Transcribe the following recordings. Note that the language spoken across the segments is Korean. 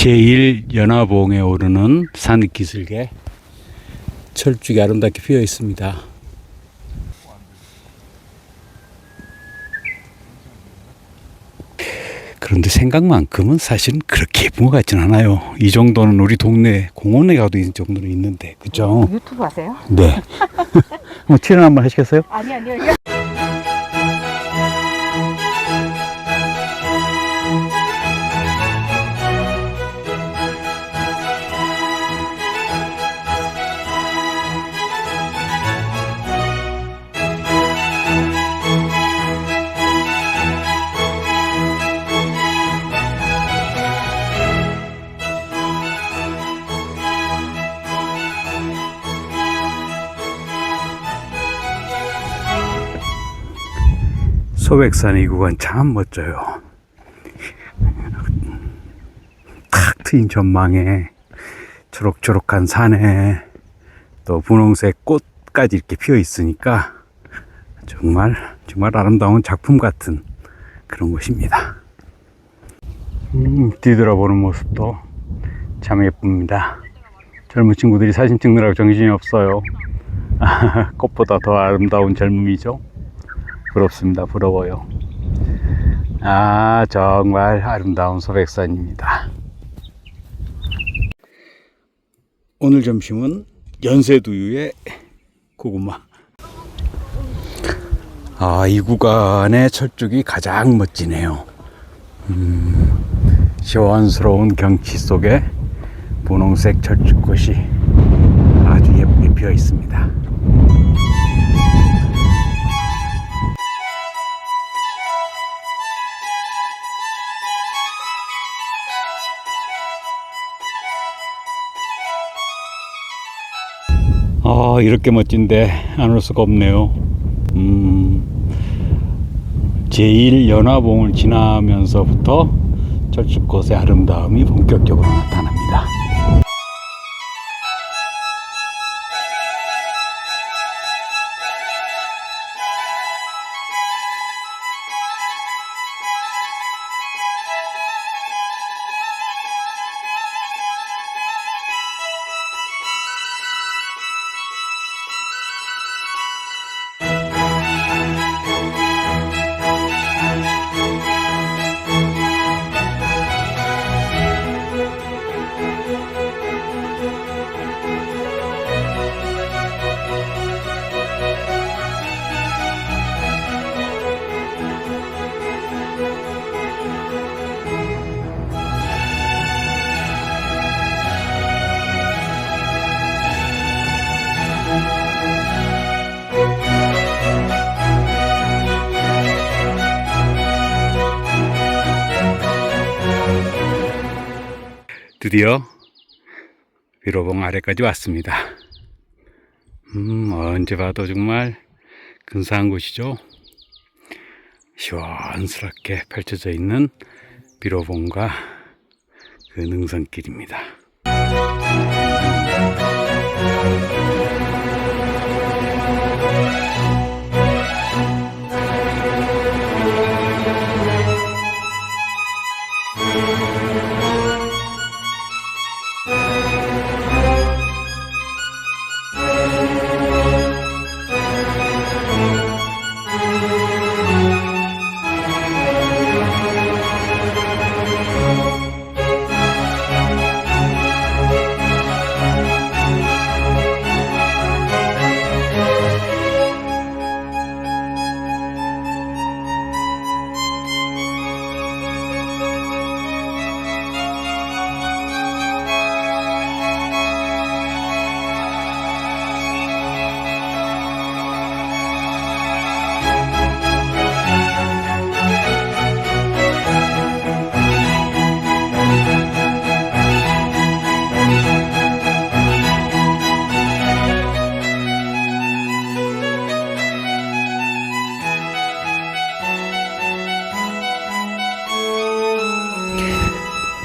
제1연화봉에 오르는 산 기슭에 철쭉이 아름답게 피어 있습니다. 그런데 생각만큼은 사실은 그렇게 예쁜 것 같진 않아요. 이 정도는 우리 동네 공원에 가도 이 정도는 있는데, 그죠? 유튜브 하세요? 네. 한번 출연 한번 하시겠어요? 아니 아니요. 소백산 이 구간 참 멋져요. 탁 트인 전망에 초록초록한 산에 또 분홍색 꽃까지 이렇게 피어 있으니까 정말 정말 아름다운 작품 같은 그런 곳입니다. 음, 뒤돌아보는 모습도 참 예쁩니다. 젊은 친구들이 사진 찍느라고 정신이 없어요. 꽃보다 더 아름다운 젊음이죠. 부럽습니다. 부러워요. 아, 정말 아름다운 소백산입니다. 오늘 점심은 연세두유의 고구마. 아, 이 구간의 철쭉이 가장 멋지네요. 음, 시원스러운 경치 속에 분홍색 철쭉꽃이 아주 예쁘게 피어 있습니다. 아, 이렇게 멋진데 안 올 수가 없네요. 음, 제1연화봉을 지나면서부터 철쭉꽃의 아름다움이 본격적으로 나타납니다. 드디어 위로봉 아래까지 왔습니다. 음, 언제 봐도 정말 근사한 곳이죠. 시원스럽게 펼쳐져 있는 비로봉과 그 능선길입니다.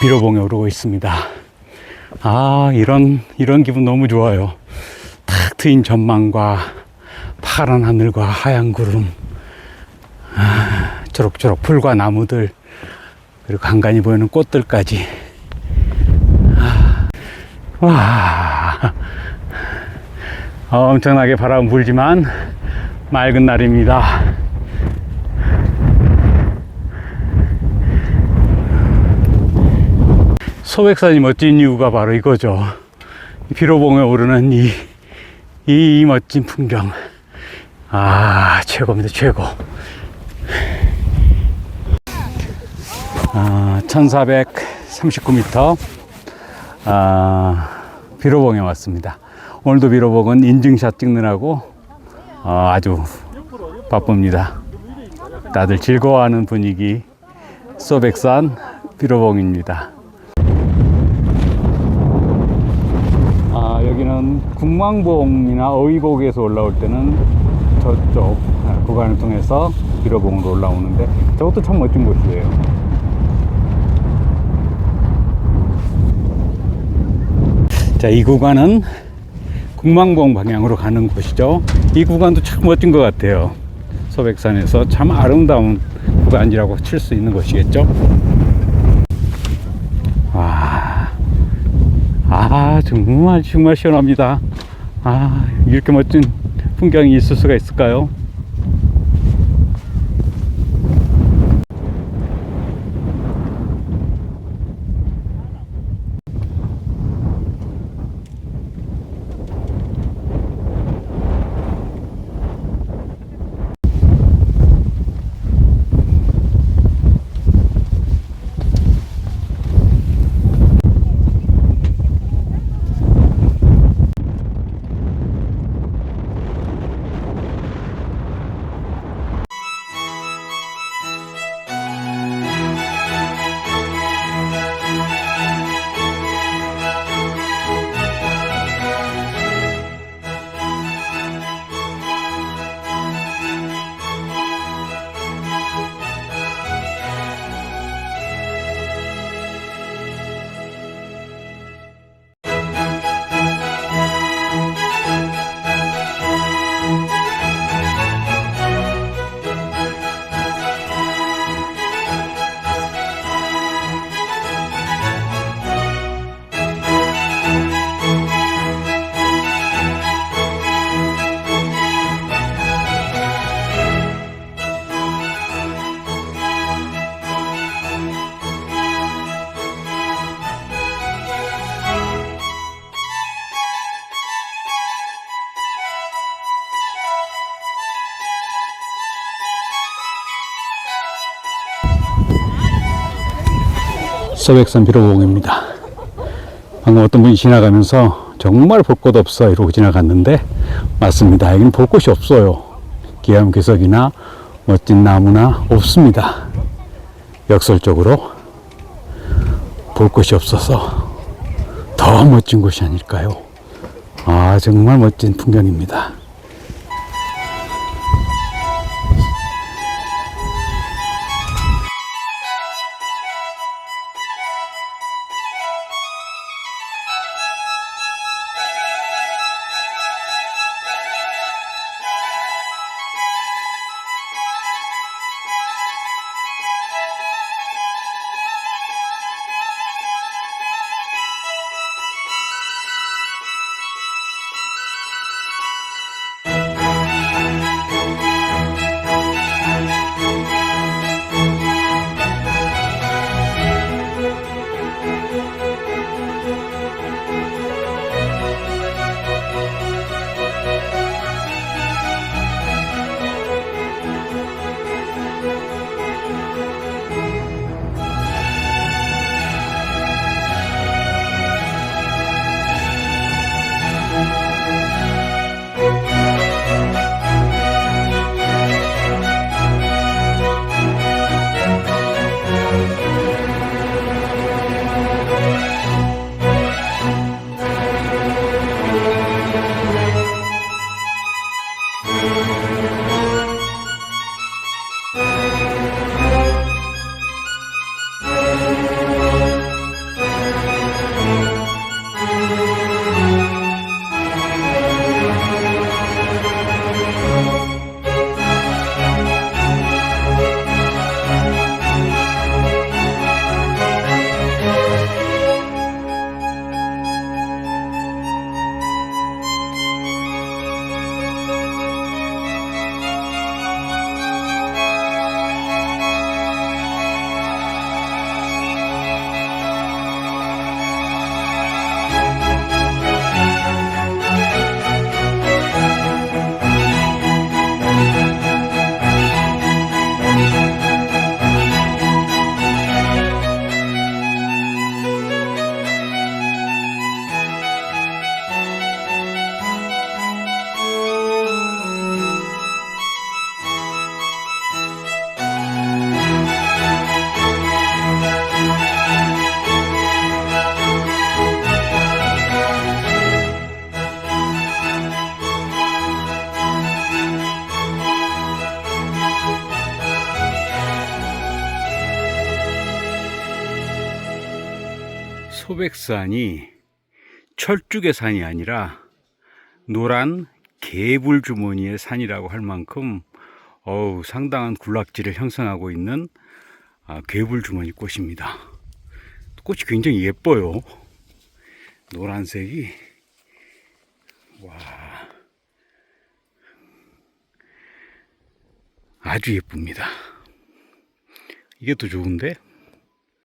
비로봉에 오르고 있습니다. 아, 이런, 이런 기분 너무 좋아요. 탁 트인 전망과 파란 하늘과 하얀 구름, 아, 초록초록 풀과 나무들, 그리고 간간히 보이는 꽃들까지 와, 엄청나게 바람 불지만 맑은 날입니다. 소백산이 멋진 이유가 바로 이거죠. 비로봉에 오르는 이, 이, 이 멋진 풍경. 아, 최고입니다, 최고. 아, 1439m, 아, 비로봉에 왔습니다. 오늘도 비로봉은 인증샷 찍느라고 어, 아주 바쁩니다. 다들 즐거워하는 분위기, 소백산 비로봉입니다. 여기는 국망봉이나 어휘곡에서 올라올 때는 저쪽 아, 구간을 통해서 비로봉으로 올라오는데 저것도 참 멋진 곳이에요. 자, 이 구간은 국망봉 방향으로 가는 곳이죠. 이 구간도 참 멋진 것 같아요. 소백산에서 참 아름다운 구간이라고 칠 수 있는 곳이겠죠. 아, 정말, 정말 시원합니다. 아, 이렇게 멋진 풍경이 있을 수가 있을까요? 서백산 비로봉입니다. 방금 어떤 분이 지나가면서 정말 볼곳 없어 이러고 지나갔는데 맞습니다. 여기는 볼 곳이 없어요. 기암 괴석이나 멋진 나무나 없습니다. 역설적으로 볼 곳이 없어서 더 멋진 곳이 아닐까요? 아 정말 멋진 풍경입니다. 소백산이 철쭉의 산이 아니라 노란 개불 주머니의 산이라고 할 만큼 어우 상당한 군락지를 형성하고 있는 아, 개불 주머니 꽃입니다. 꽃이 굉장히 예뻐요. 노란색이 와 아주 예쁩니다. 이게 또 좋은데